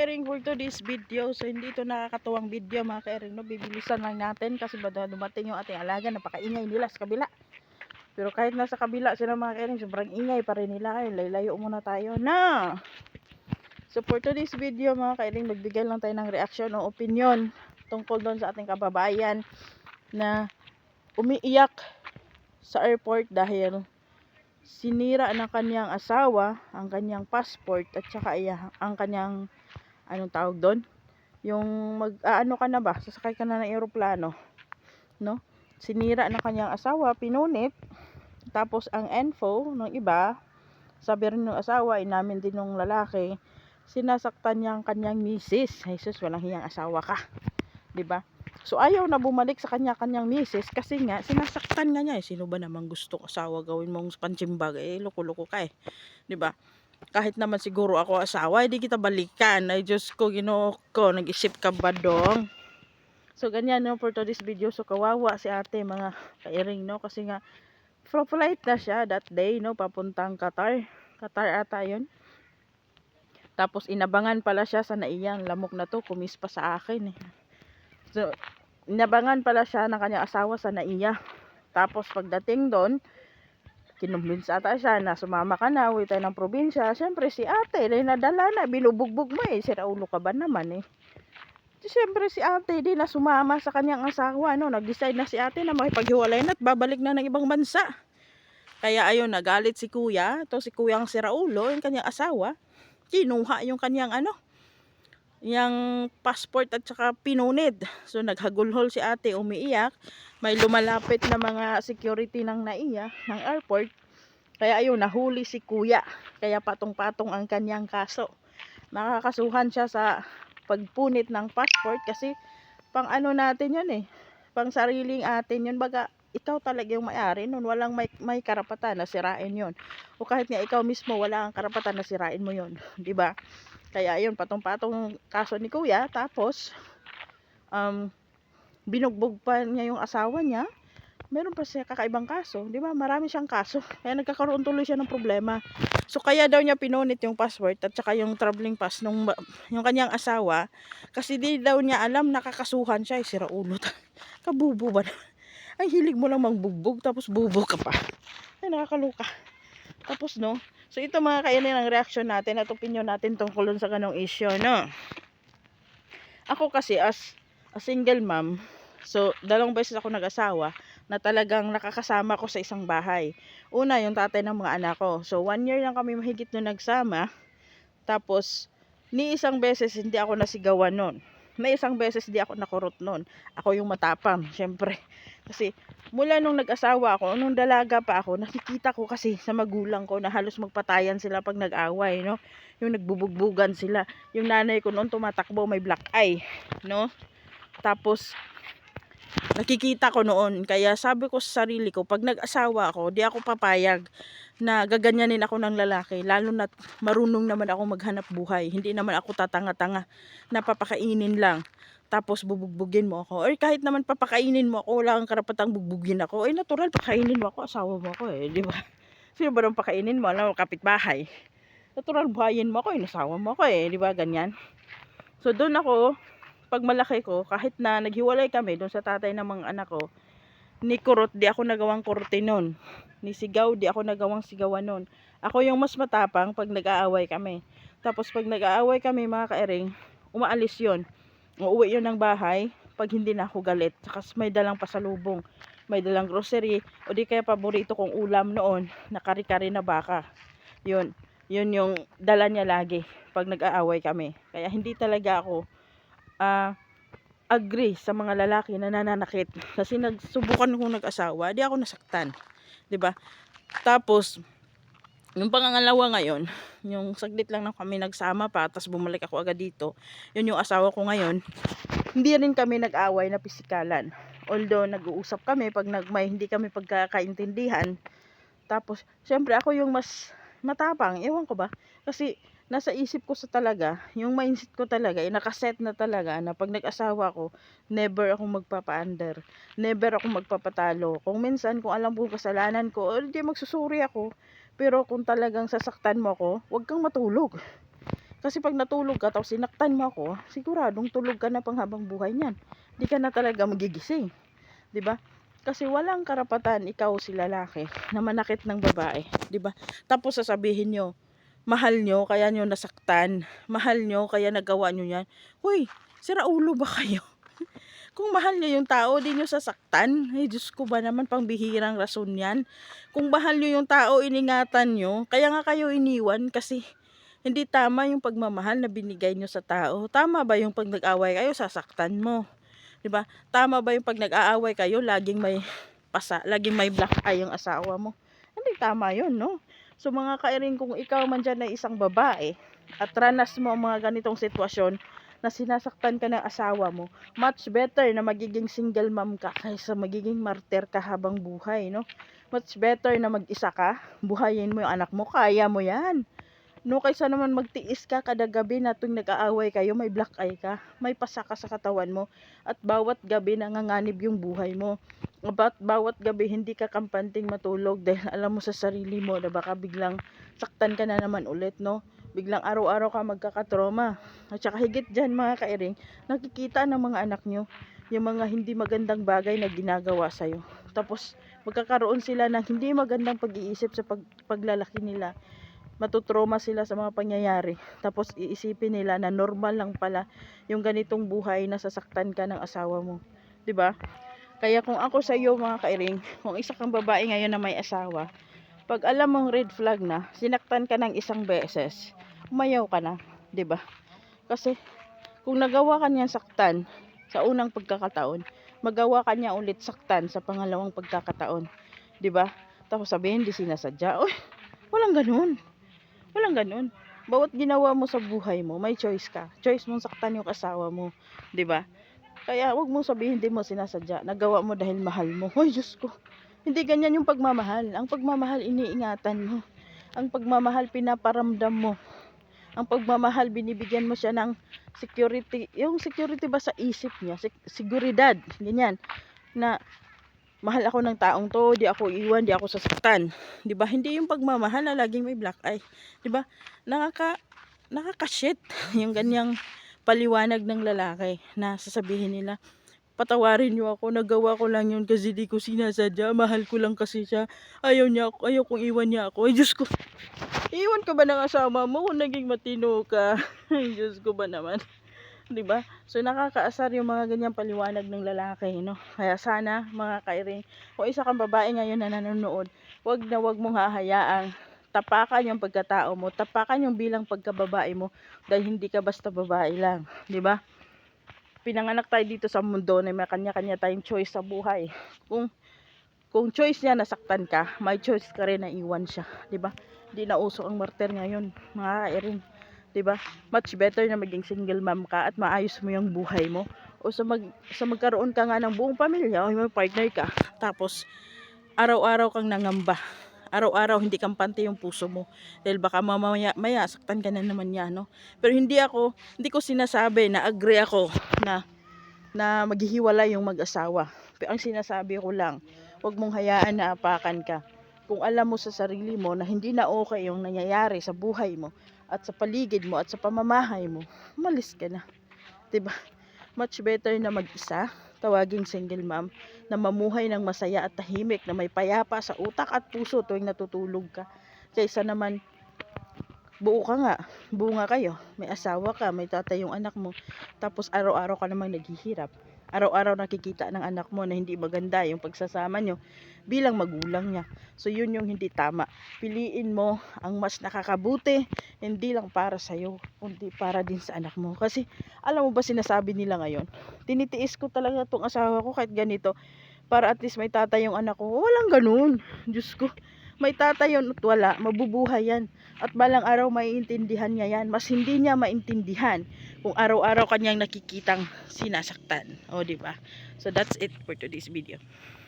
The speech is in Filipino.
kairing for today's video. So hindi ito nakakatuwang video mga kairing. No? Bibilisan lang natin kasi bada dumating yung ating alaga. Napakaingay nila sa kabila. Pero kahit nasa kabila sila mga kairing, sobrang ingay pa rin nila. Ay, laylayo muna tayo na. So for today's video mga kairing, magbigay lang tayo ng reaction o opinion tungkol doon sa ating kababayan na umiiyak sa airport dahil sinira ng kanyang asawa ang kanyang passport at saka iya, ang kanyang anong tawag doon? Yung mag aano ka na ba? Sasakay ka na ng eroplano no? Sinira ng kanyang asawa pinunit. Tapos ang info ng iba sabi rin ng asawa inamin din ng lalaki sinasaktan niya ang kanyang misis. Jesus walang hiyang asawa ka. 'di ba? So ayaw na bumalik sa kanya-kanyang misis kasi nga sinasaktan nga niya. Eh. Sino ba namang gusto asawa gawin mong pansimbag? Eh loko-loko ka eh. 'Di ba? Kahit naman siguro ako asawa, hindi kita balikan. Ay Diyos ko, Ginoo ko, nag-isip ka ba dong? So ganyan no for today's video. So kawawa si ate mga kairing no kasi nga flight na siya that day no papuntang Qatar. Qatar ata 'yun. Tapos inabangan pala siya sa naiyang lamok na to, kumis pa sa akin eh. So, inabangan pala siya ng kanyang asawa sa naiya. Tapos pagdating doon, kinumbins ata siya na sumama ka na, uwi tayo ng probinsya. Siyempre si ate, na nadala na, binubugbog mo eh. Sira ulo ka ba naman eh. Siyempre si ate din na sumama sa kanyang asawa. No? Nag-decide na si ate na makipaghiwalay na at babalik na ng ibang bansa. Kaya ayun, nagalit si kuya. Ito si kuyang si Raulo, yung kanyang asawa. Kinuha yung kanyang ano, yung passport at saka pinunid. So naghagulhol si ate, umiiyak. May lumalapit na mga security ng naiya, ng airport. Kaya ayun, nahuli si kuya. Kaya patong-patong ang kanyang kaso. Makakasuhan siya sa pagpunit ng passport kasi pang ano natin yun eh. Pang sariling atin yun. Baga, ikaw talaga yung may-ari nun. Walang may, may karapatan na sirain yun. O kahit nga ikaw mismo, wala kang karapatan na sirain mo yun. ba? Kaya ayun, patong-patong kaso ni kuya. Tapos, um, binugbog pa niya yung asawa niya. Meron pa siya kakaibang kaso. Di ba? Marami siyang kaso. Kaya nagkakaroon tuloy siya ng problema. So, kaya daw niya pinunit yung password at saka yung traveling pass nung yung kanyang asawa. Kasi di daw niya alam nakakasuhan siya. Ay, sira ulo. Kabubo ba? Ay, hilig mo lang magbugbog tapos bubo ka pa. Ay, nakakaluka. Tapos, no? So, ito mga kainin ang reaction natin at opinion natin tungkol sa ganong issue, no? Ako kasi, as a single mom, so, dalawang beses ako nag-asawa, na talagang nakakasama ko sa isang bahay. Una, yung tatay ng mga anak ko. So, one year lang kami mahigit nung nagsama. Tapos, ni isang beses hindi ako nasigawan nun. May isang beses di ako nakurot nun. Ako yung matapang, syempre. Kasi, mula nung nag-asawa ako, nung dalaga pa ako, nakikita ko kasi sa magulang ko na halos magpatayan sila pag nag-away, no? Yung nagbubugbugan sila. Yung nanay ko noon tumatakbo, may black eye, no? Tapos, nakikita ko noon. Kaya sabi ko sa sarili ko, pag nag-asawa ako, di ako papayag na gaganyanin ako ng lalaki. Lalo na marunong naman ako maghanap buhay. Hindi naman ako tatanga-tanga na papakainin lang. Tapos bubugbugin mo ako. Or kahit naman papakainin mo ako, wala kang karapatang bugbugin ako. Ay natural, pakainin mo ako, asawa mo ako eh. Di ba? Sino ba nang pakainin mo? Alam mo, kapitbahay. Natural, buhayin mo ako, inasawa mo ako eh. Di ba? Ganyan. So doon ako, pag malaki ko, kahit na naghiwalay kami doon sa tatay ng mga anak ko, ni kurot, di ako nagawang kurote nun. Ni sigaw, di ako nagawang sigawan nun. Ako yung mas matapang pag nag-aaway kami. Tapos pag nag-aaway kami mga kaering, umaalis yon Uuwi yun ng bahay pag hindi na ako galit. Saka may dalang pasalubong. May dalang grocery. O di kaya paborito kong ulam noon, na kari-kari na baka. Yun. Yun yung dala niya lagi pag nag-aaway kami. Kaya hindi talaga ako ah agree sa mga lalaki na nananakit. Kasi nagsubukan kong nag-asawa di ako nasaktan ba? Tapos yung pangangalawa ngayon yung saglit lang na kami nagsama pa tapos bumalik ako agad dito yun yung asawa ko ngayon. Hindi rin kami nag-away na pisikalan. Although nag-uusap kami pag nag, may hindi kami pagkakaintindihan. Tapos syempre ako yung mas matapang ewan ko ba? Kasi nasa isip ko sa talaga, yung mindset ko talaga, eh, nakaset na talaga na pag nag-asawa ko, never ako magpapa-under. Never ako magpapatalo. Kung minsan, kung alam ko kasalanan ko, hindi magsusuri ako. Pero kung talagang sasaktan mo ako, huwag kang matulog. Kasi pag natulog ka, tapos sinaktan mo ako, siguradong tulog ka na pang habang buhay niyan. Di ka na talaga magigising. 'Di ba? Kasi walang karapatan ikaw si lalaki na manakit ng babae, 'di ba? Tapos sasabihin nyo, mahal nyo kaya nyo nasaktan, mahal nyo kaya nagawa nyo yan. Hoy, sira ulo ba kayo? Kung mahal nyo yung tao, di nyo sasaktan. Ay, Diyos ko ba naman, pangbihirang rason yan. Kung mahal nyo yung tao, iningatan nyo. Kaya nga kayo iniwan kasi hindi tama yung pagmamahal na binigay nyo sa tao. Tama ba yung pag nag-away kayo, sasaktan mo? ba? Tama ba yung pag nag-aaway kayo, laging may pasa, laging may black eye yung asawa mo? Hindi tama yun, no? So mga kairing, kung ikaw man dyan na isang babae at ranas mo ang mga ganitong sitwasyon na sinasaktan ka ng asawa mo, much better na magiging single mom ka kaysa magiging martyr ka habang buhay, no? Much better na mag-isa ka, buhayin mo yung anak mo, kaya mo yan. No, kaysa naman magtiis ka kada gabi na tuwing nag-aaway kayo, may black eye ka, may pasa ka sa katawan mo, at bawat gabi nanganganib yung buhay mo. About bawat gabi hindi ka kampanting matulog dahil alam mo sa sarili mo na baka biglang saktan ka na naman ulit, no? Biglang araw-araw ka magkakatroma. At saka higit dyan mga kairing, nakikita ng mga anak nyo yung mga hindi magandang bagay na ginagawa sa'yo. Tapos magkakaroon sila ng hindi magandang pag-iisip sa pag, paglalaki nila matutroma sila sa mga pangyayari. Tapos iisipin nila na normal lang pala yung ganitong buhay na sasaktan ka ng asawa mo. 'Di ba? Kaya kung ako sa iyo mga kairing, kung isa kang babae ngayon na may asawa, pag alam mong red flag na, sinaktan ka ng isang beses, umayaw ka na, 'di ba? Kasi kung nagawa ka niyan saktan sa unang pagkakataon, magawa ka niya ulit saktan sa pangalawang pagkakataon, 'di ba? Tapos sabihin di sinasadya. Oy, walang ganoon. Walang ganun. Bawat ginawa mo sa buhay mo, may choice ka. Choice mong saktan yung asawa mo. ba? Kaya wag mong sabihin hindi mo sinasadya. Nagawa mo dahil mahal mo. Hoy, Diyos ko. Hindi ganyan yung pagmamahal. Ang pagmamahal iniingatan mo. Ang pagmamahal pinaparamdam mo. Ang pagmamahal binibigyan mo siya ng security. Yung security ba sa isip niya? Sek- Seguridad. Ganyan. Na mahal ako ng taong to, di ako iwan, di ako sasaktan. 'Di ba? Hindi yung pagmamahal na laging may black eye. 'Di ba? Nakaka nakaka-shit yung ganyang paliwanag ng lalaki na sasabihin nila patawarin niyo ako, nagawa ko lang yun kasi di ko sinasadya, mahal ko lang kasi siya, ayaw niya ako, ayaw kong iwan niya ako, ay Diyos ko, iwan ka ba ng asawa mo kung naging matino ka, ay Diyos ko ba naman, 'di ba? So nakakaasar yung mga ganyang paliwanag ng lalaki, no? Kaya sana mga kairing, kung isa kang babae ngayon na nanonood, wag na wag mong hahayaang tapakan yung pagkatao mo, tapakan yung bilang pagkababae mo dahil hindi ka basta babae lang, 'di ba? Pinanganak tayo dito sa mundo na may kanya-kanya tayong choice sa buhay. Kung kung choice niya nasaktan ka, may choice ka rin na iwan siya, 'di ba? Hindi na uso ang martir ngayon, mga kairing. 'Di ba? Much better na maging single mom ka at maayos mo yung buhay mo. O sa mag sa magkaroon ka nga ng buong pamilya o may partner ka tapos araw-araw kang nangamba. Araw-araw hindi kampante yung puso mo. Dahil baka mamaya maya saktan ka na naman niya no? Pero hindi ako hindi ko sinasabi na agree ako na na maghihiwalay yung mag-asawa. Pero ang sinasabi ko lang wag mong hayaan na apakan ka. Kung alam mo sa sarili mo na hindi na okay yung nangyayari sa buhay mo at sa paligid mo at sa pamamahay mo umalis ka na. Ba much better na mag-isa tawaging single mom na mamuhay ng masaya at tahimik na may payapa sa utak at puso tuwing natutulog ka kaysa naman buo ka nga. Buo nga kayo. May asawa ka may tatay yung anak mo. Tapos araw-araw ka namang naghihirap. Araw-araw nakikita ng anak mo na hindi maganda yung pagsasama nyo bilang magulang niya. So yun yung hindi tama. Piliin mo ang mas nakakabuti hindi lang para sa'yo kundi para din sa anak mo. Kasi alam mo ba sinasabi nila ngayon? Tinitiis ko talaga tong asawa ko kahit ganito para at least may tatay yung anak ko. Walang ganun. Diyos ko may tatay yun at wala mabubuhay yan. At balang araw maiintindihan niya yan. Mas hindi niya maintindihan kung araw-araw kanyang nakikitang sinasaktan. O di ba? So that's it for today's video